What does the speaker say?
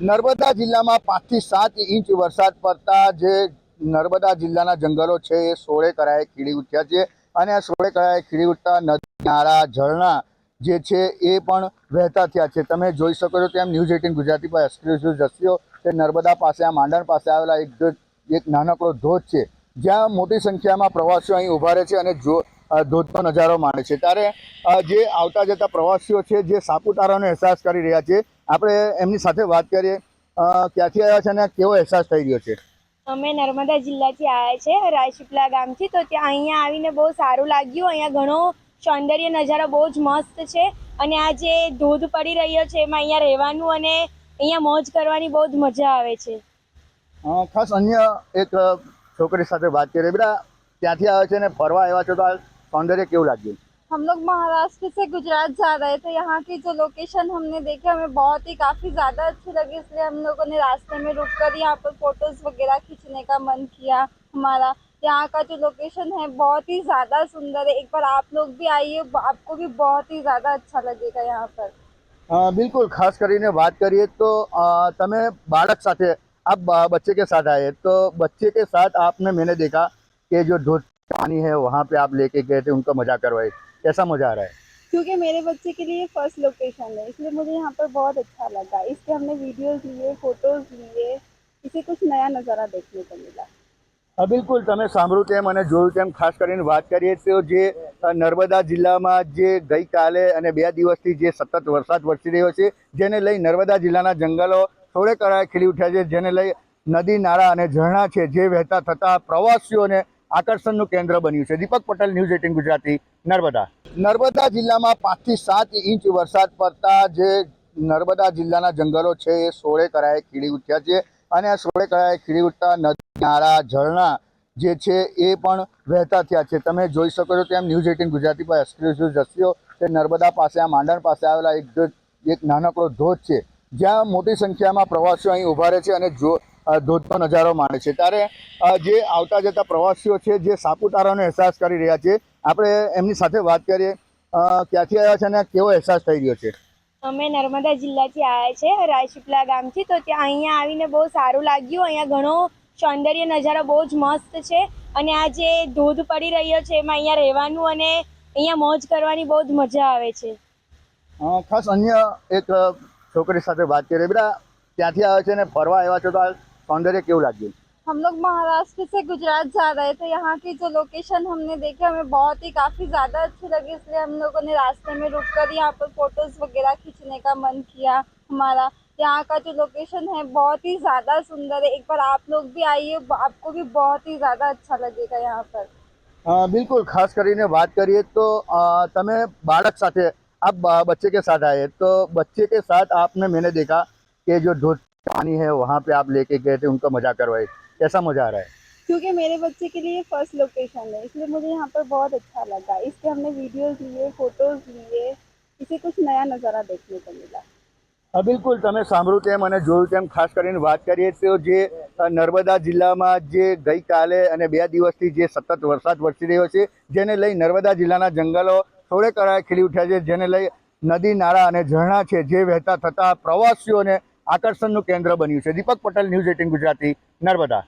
નર્મદા જિલ્લામાં પાંચથી સાત ઇંચ વરસાદ પડતા જે નર્મદા જિલ્લાના જંગલો છે એ સોળે કરાએ ખીડી ઉઠ્યા છે અને આ સોળે કરાએ ખીડી ઉઠતા નદી, નાળા, ઝરણા જે છે એ પણ વહેતા થયા છે. તમે જોઈ શકો છો તેમ ન્યૂઝ એટીન ગુજરાતી પર એક્સક્લુઝિવ દ્રશ્યો કે નર્મદા પાસે, આ માંડણ પાસે આવેલા એક એક નાનકડો ધોધ છે. જ્યાં મોટી સંખ્યામાં પ્રવાસીઓ અહીં ઊભા રહે છે અને જો ધોધનો નજારો માણે છે. ત્યારે જે આવતા જતા પ્રવાસીઓ છે જે સાપુતારાનો અહેસાસ કરી રહ્યા છે આપણે એમની સાથે વાત કરીએ. ક્યાંથી આવ્યા છે અને કેવો અહેસાસ થઈ રહ્યો છે? અમે નર્મદા જિલ્લાથી આવ્યા છે રાજપીપલા ગામથી. તો ત્યાં અહીંયા આવીને બહુ સારું લાગ્યું. અહીંયા ઘણો સૌંદર્ય નજારો બહુ જ મસ્ત છે. અને આ જે ધોધ પડી રહ્યો છે એમાં અહીંયા રહેવાનું અને અહીંયા મોજ કરવાની બહુ જ મજા આવે છે. ખાસ અન્ય એક છોકરી સાથે વાત કરીએ. બેટા ત્યાંથી આવે છે ને ફરવા આવ્યા છો? તો આ સૌંદર્ય કેવું લાગ્યું? हम लोग महाराष्ट्र से गुजरात जा रहे थे यहाँ की जो लोकेशन हमने देखा हमें बहुत ही काफ़ी ज़्यादा अच्छी लगी इसलिए हम लोगों ने रास्ते में रुक कर यहाँ पर फोटोज़ वगैरह खींचने का मन किया हमारा यहाँ का जो लोकेशन है बहुत ही ज़्यादा सुंदर है एक बार आप लोग भी आइए आपको भी बहुत ही ज़्यादा अच्छा लगेगा यहाँ पर અ, બિલકુલ ખાસ કરીને વાત કરીએ તો અ, તમે બાળક સાથે आप ब- बच्चे के साथ आए तो बच्चे के साथ आपने मैंने देखा कि जो धोध पानी है वहाँ पे आप लेके गए थे उनका मजा करवाए कैसा मजा आ रहा है क्योंकि मेरे बच्चे के लिए फर्स्ट लोकेशन है इसलिए मुझे यहाँ पर बहुत अच्छा लगा इसके हमने वीडियोज़ लिए फ़ोटोज़ लिए इसे कुछ नया नज़ारा देखने को मिला હા બિલકુલ તમે સાંભળ્યું તેમ અને જોયું તેમ ખાસ કરીને વાત કરીએ તો જે અ, નર્મદા જિલ્લામાં જે ગઈકાલે અને બે દિવસથી જે સતત વરસાદ વરસી રહ્યો છે જેને લઈ નર્મદા જિલ્લાના જંગલો થોડે કરાએ ખીલી ઉઠ્યા છે જેને લઈ નદી નાળા અને ઝરણા છે જે વહેતા થતા પ્રવાસીઓને આકર્ષણનું કેન્દ્ર બન્યું છે. Deepak Patel, news eighteen Gujarati, Narmada. Narmada જિલ્લામાં પાંચથી સાત ઇંચ વરસાદ પડતા જે નર્મદા જિલ્લાના જંગલો છે, એ સોળે કરાએ ખીલી ઉઠ્યા છે અને આ સોળે કરાએ ખીલી ઉઠતા નદી, નાળા, ઝરણા જે છે, એ પણ વહેતા થયા છે. તમે જોઈ શકો છો તેમ ન્યૂઝ એટીન ગુજરાતી પર એક્સક્લુઝિવ દ્રશ્યો તે નર્મદા પાસે, આ માંડણ પાસે આવેલા એક એક નાનકડો ધોધ છે. જ્યાં મોટી સંખ્યામાં પ્રવાસીઓ અહીં ઊભા રહે છે અને જો ધોધનો નજારો માણે છે. ત્યારે જે આવતા જતા પ્રવાસીઓ છે જે સાપુતારાનો અહેસાસ કરી રહ્યા છે આપણે એમની સાથે વાત કરીએ. ક્યાંથી આવ્યા છે અને કેવો અહેસાસ થઈ રહ્યો છે? અમે નર્મદા જિલ્લાથી આવ્યા છે રાયશીપલા ગામથી. તો ત્યાં અહીંયા આવીને બહુ સારું લાગ્યું. અહીંયા ઘણો સૌંદર્ય નજારો બહુ જ મસ્ત છે. અને આ જે ધોધ પડી રહ્યો છે એમાં અહીંયા રહેવાનું અને અહીંયા મોજ કરવાની બહુ જ મજા આવે છે. ખાસ અન્ય એક છોકરી સાથે વાત કરીએ. બેટા ત્યાંથી આવે છે ને ફરવા આવ્યા છો? તો આ સૌંદર્ય કેવું લાગ્યું हम लोग महाराष्ट्र से गुजरात जा रहे थे यहाँ की जो लोकेशन हमने देखी हमें बहुत ही काफ़ी ज़्यादा अच्छी लगी इसलिए हम लोगों ने रास्ते में रुक कर यहाँ पर फोटोज़ वगैरह खींचने का मन किया हमारा यहाँ का जो लोकेशन है बहुत ही ज़्यादा सुंदर है एक बार आप लोग भी आइए आपको भी बहुत ही ज़्यादा अच्छा लगेगा यहाँ पर અ, બિલકુલ ખાસ કરીને વાત કરીએ તો અ, તમે બાળક સાથે आप ब- बच्चे के साथ आए तो बच्चे के साथ आपने मैंने देखा कि जो धोध पानी है वहाँ पे आप लेके गए थे उनका मजा करवाए कैसा मजा आ रहा है क्योंकि मेरे बच्चे के लिए फर्स्ट लोकेशन है इसलिए मुझे यहाँ पर बहुत अच्छा लगा इसके हमने वीडियोज़ लिए फ़ोटोज़ लिए इसे कुछ नया नज़ारा देखने को मिला હા બિલકુલ તમે સાંભળ્યું તેમ અને જોયું તેમ ખાસ કરીને વાત કરીએ તો જે અ, નર્મદા જિલ્લામાં જે ગઈકાલે અને બે દિવસથી જે સતત વરસાદ વરસી રહ્યો છે જેને લઈ નર્મદા જિલ્લાના જંગલો થોડે કરાએ ખીલી ઉઠ્યા છે જેને લઈ નદી નાળા અને ઝરણા છે જે વહેતા થતા પ્રવાસીઓને આકર્ષણનું કેન્દ્ર બન્યું છે. Deepak Patel news eighteen Gujarati Narmada.